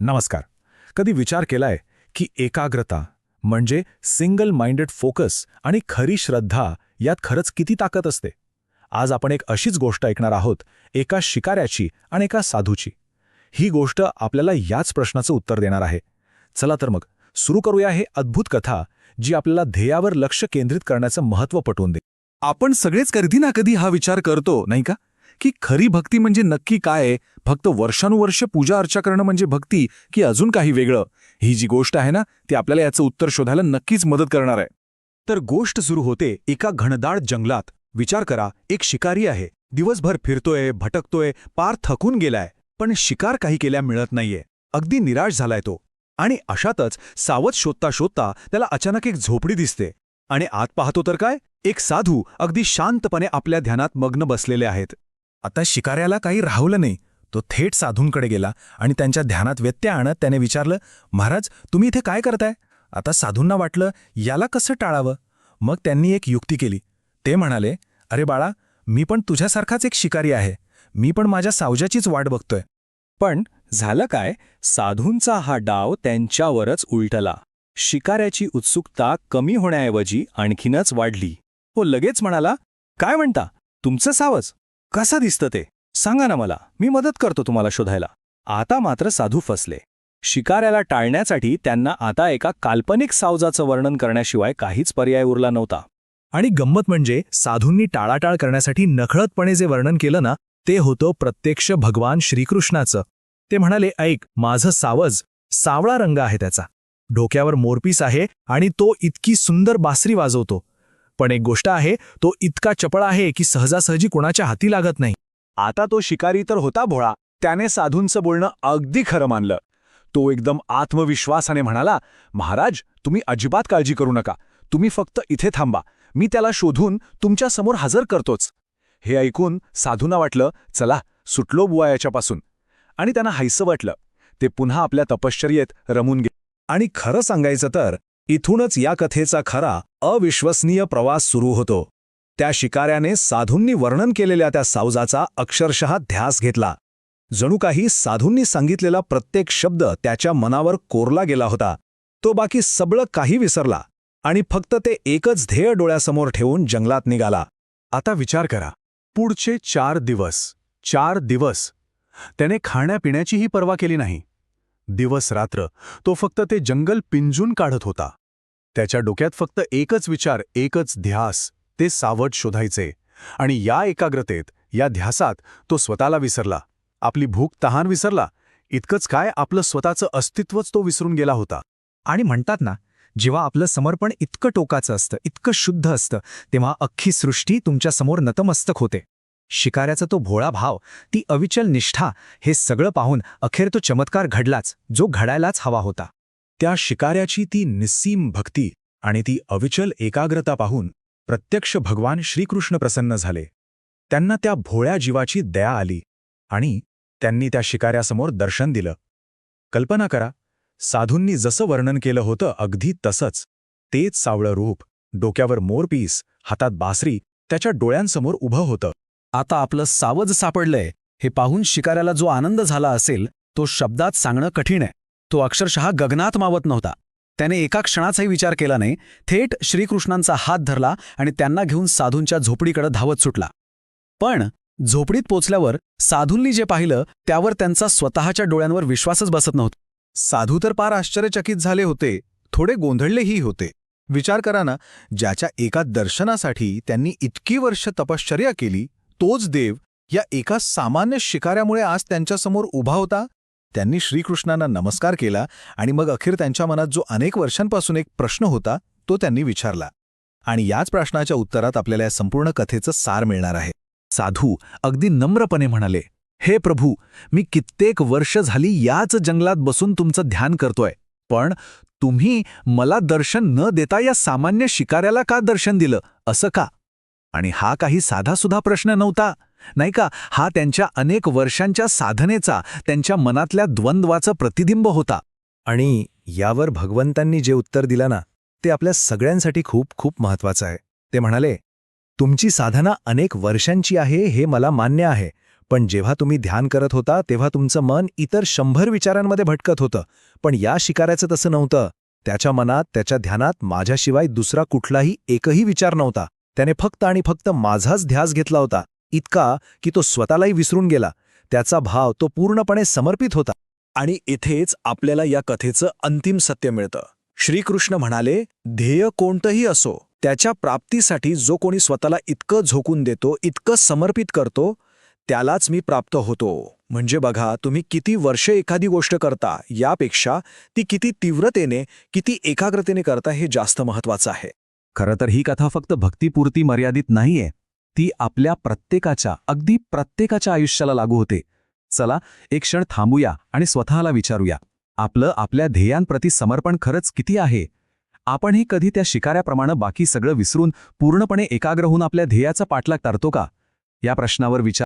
नमस्कार. कधी विचार केलाय की एकाग्रता म्हणजे सिंगल माइंडेड फोकस आणि खरी श्रद्धा यात खरंच किती ताकद असते? आज आपण एक अशीच गोष्ट ऐकणार आहोत एका शिकाऱ्याची आणि एका साधूची. ही गोष्ट आपल्याला याच प्रश्नाचं उत्तर देणार आहे. चला तर मग सुरू करूया हे अद्भुत कथा जी आपल्याला ध्येयावर लक्ष केंद्रित करण्याचं महत्त्व पटवून दे आपण सगळेच कधी ना कधी हा विचार करतो नाही का? की खरी भक्ती म्हणजे नक्की काय? फक्त वर्षानुवर्ष पूजा अर्चा करणं म्हणजे भक्ती की अजून काही वेगळं? ही जी गोष्ट आहे ना ती आपल्याला याचं उत्तर शोधायला नक्कीच मदत करणार आहे. तर गोष्ट सुरू होते एका घनदाट जंगलात. विचार करा एक शिकारी आहे. दिवसभर फिरतोय भटकतोय पार थकून गेलाय पण शिकार काही केल्या मिळत नाहीये. अगदी निराश झालाय तो. आणि अशातच सावध शोधता शोधता त्याला अचानक एक झोपडी दिसते. आणि आत पाहतो तर काय? एक साधू अगदी शांतपणे आपल्या ध्यानात मग्न बसलेले आहेत. आता शिकाऱ्याला काही राहवलं नाही. तो थेट साधूंकडे गेला आणि त्यांच्या ध्यानात व्यत्यय आणत त्याने विचारलं महाराज तुम्ही इथे काय करताय? आता साधूंना वाटलं याला कसं टाळावं? मग त्यांनी एक युक्ती केली. ते म्हणाले अरे बाळा मी पण तुझ्यासारखाच एक शिकारी आहे. मी पण माझ्या सावजाचीच वाट बघतोय. पण झालं काय? साधूंचा हा डाव त्यांच्यावरच उलटला. शिकाऱ्याची उत्सुकता कमी होण्याऐवजी आणखीनच वाढली. हो लगेच म्हणाला काय म्हणता? तुमचं सावज? कसं दिसतं ते? सांगा ना मला. मी मदत करतो तुम्हाला शोधायला. आता मात्र साधू फसले. शिकाऱ्याला टाळण्यासाठी त्यांना आता एका काल्पनिक सावजाचं वर्णन करण्याशिवाय काहीच पर्याय उरला नव्हता. आणि गंमत म्हणजे साधूंनी टाळाटाळ करण्यासाठी नखळतपणे जे वर्णन केलं ना ते होतं प्रत्यक्ष भगवान श्रीकृष्णाचं. ते म्हणाले ऐक माझं सावज सावळा रंग आहे त्याचा. डोक्यावर मोरपीस आहे आणि तो इतकी सुंदर बासरी वाजवतो. पण एक गोष्ट आहे तो इतका चपळ आहे की सहजासहजी कोणाच्या हाती लागत नाही. आता तो शिकारी तर होता भोळा त्याने साधूंचं बोलणं अगदी खरं मानलं. तो एकदम आत्मविश्वासाने म्हणाला महाराज तुम्ही अजिबात काळजी करू नका तुम्ही फक्त इथे थांबा मी त्याला शोधून तुमच्यासमोर हजर करतोच. हे ऐकून साधूंना वाटलं चला सुटलो बुवा याच्यापासून. आणि त्यांना हायसं वाटलं. ते पुन्हा आपल्या तपश्चर्येत रमून गेले आणि खरं सांगायचं तर इथूनच या कथेचा खरा अविश्वसनीय प्रवास सुरू होतो. त्या शिकाऱ्याने साधूंनी वर्णन केलेल्या त्या सावजाचा अक्षरशः ध्यास घेतला. जणू काही साधूंनी सांगितलेला प्रत्येक शब्द त्याच्या मनावर कोरला गेला होता. तो बाकी सगळं काही विसरला आणि फक्त ते एकच ध्येय डोळ्यासमोर ठेवून जंगलात निघाला. आता विचार करा. पुढचे चार दिवस चार दिवस. त्याने खाण्यापिण्याचीही पर्वा केली नाही. दिवस रात्र तो फक्त ते जंगल पिंजून काढत होता. त्याच्या डोक्यात फक्त एकच विचार एकच ध्यास ते सावट शोधायचे. आणि या एकाग्रतेत या ध्यासात तो स्वतःला विसरला. आपली भूक तहान विसरला. इतकंच काय आपलं स्वतःचं अस्तित्वच तो विसरून गेला होता. आणि म्हणतात ना जेव्हा आपलं समर्पण इतकं टोकाचं असतं इतकं शुद्ध असतं तेव्हा अख्खी सृष्टी तुमच्यासमोर नतमस्तक होते. शिकाऱ्याचा तो भोळा भाव ती अविचल निष्ठा हे सगळं पाहून अखेर तो चमत्कार घडलाच जो घडायलाच हवा होता. त्या शिकाऱ्याची ती निस्सीम भक्ती आणि ती अविचल एकाग्रता पाहून प्रत्यक्ष भगवान श्रीकृष्ण प्रसन्न झाले. त्यांना त्या भोळ्या जीवाची दया आली आणि त्यांनी त्या शिकाऱ्यासमोर दर्शन दिलं. कल्पना करा साधूंनी जसं वर्णन केलं होतं अगदी तसंच. तेच सावळं रूप डोक्यावर मोरपीस हातात बासरी त्याच्या डोळ्यांसमोर उभं होतं. आता आपलं सावज सापडलंय हे पाहून शिकाऱ्याला जो आनंद झाला असेल तो शब्दात सांगणं कठीण आहे. तो अक्षरशः गगनात मावत नव्हता. त्याने एका क्षणाचाही विचार केला नाही. थेट श्रीकृष्णांचा हात धरला आणि त्यांना घेऊन साधूंच्या झोपडीकडे धावत सुटला. पण झोपडीत पोचल्यावर साधूंनी जे पाहिलं त्यावर त्यांचा स्वतःच्या डोळ्यांवर विश्वासच बसत नव्हता. साधू तर पार आश्चर्यचकित झाले होते. थोडे गोंधळलेही होते. विचार करा ना ज्याच्या एका दर्शनासाठी त्यांनी इतकी वर्ष तपश्चर्या केली तोच देव या एका सामान्य शिकाऱ्यामुळे आज त्यांच्यासमोर उभा होता? त्यांनी श्रीकृष्णांना नमस्कार केला आणि मग अखेर त्यांच्या मनात जो अनेक वर्षांपासून एक प्रश्न होता तो त्यांनी विचारला. आणि याच प्रश्नाच्या उत्तरात आपल्याला या संपूर्ण कथेचं सार मिळणार आहे. साधू अगदी नम्रपणे म्हणाले हे प्रभू मी कित्येक वर्ष झाली याच जंगलात बसून तुमचं ध्यान करतोय पण तुम्ही मला दर्शन न देता या सामान्य शिकाऱ्याला का दर्शन दिलं असं का? आणि हा काही साधासुधा प्रश्न नव्हता. नाही का? हा त्यांच्या अनेक वर्षांच्या साधनेचा त्यांच्या मनातल्या द्वंद्वाचं प्रतिबिंब होता. आणि यावर भगवंतांनी जे उत्तर दिलं ना ते आपल्या सगळ्यांसाठी खूप खूप महत्वाचं आहे. ते म्हणाले तुमची साधना अनेक वर्षांची आहे हे मला मान्य आहे पण जेव्हा तुम्ही ध्यान करत होता तेव्हा तुमचं मन इतर शंभर विचारांमध्ये भटकत होतं. पण या शिकाऱ्याचं तसं नव्हतं. त्याच्या मनात त्याच्या ध्यानात माझ्याशिवाय दुसरा कुठलाही एकही विचार नव्हता. त्याने फक्त आणि फक्त माझाच ध्यास घेतला होता इतका की तो स्वतःलाही विसरून गेला. त्याचा भाव तो पूर्णपणे समर्पित होता. आणि इथेच आपल्याला या कथेचं अंतिम सत्य मिळतं. श्रीकृष्ण म्हणाले ध्येय कोणतंही असो त्याच्या प्राप्तीसाठी जो कोणी स्वतःला इतकं झोकून देतो इतकं समर्पित करतो त्यालाच मी प्राप्त होतो. म्हणजे बघा तुम्ही किती वर्ष एखादी गोष्ट करता यापेक्षा ती किती तीव्रतेने किती एकाग्रतेने करता हे जास्त महत्वाचं आहे. खरं तर ही कथा फक्त भक्तीपुरती मर्यादित नाहीये. ती आपल्या प्रत्येकाच्या अगदी प्रत्येकाच्या आयुष्याला लागू होते. चला एक क्षण थांबूया आणि स्वतःला विचारूया. आपलं आपल्या ध्येयांप्रती समर्पण खरंच किती आहे? आपणही कधी त्या शिकाऱ्याप्रमाणे बाकी सगळं विसरून पूर्णपणे एकाग्र होऊन आपल्या ध्येयाचा पाठलाग तारतो का? या प्रश्नावर विचार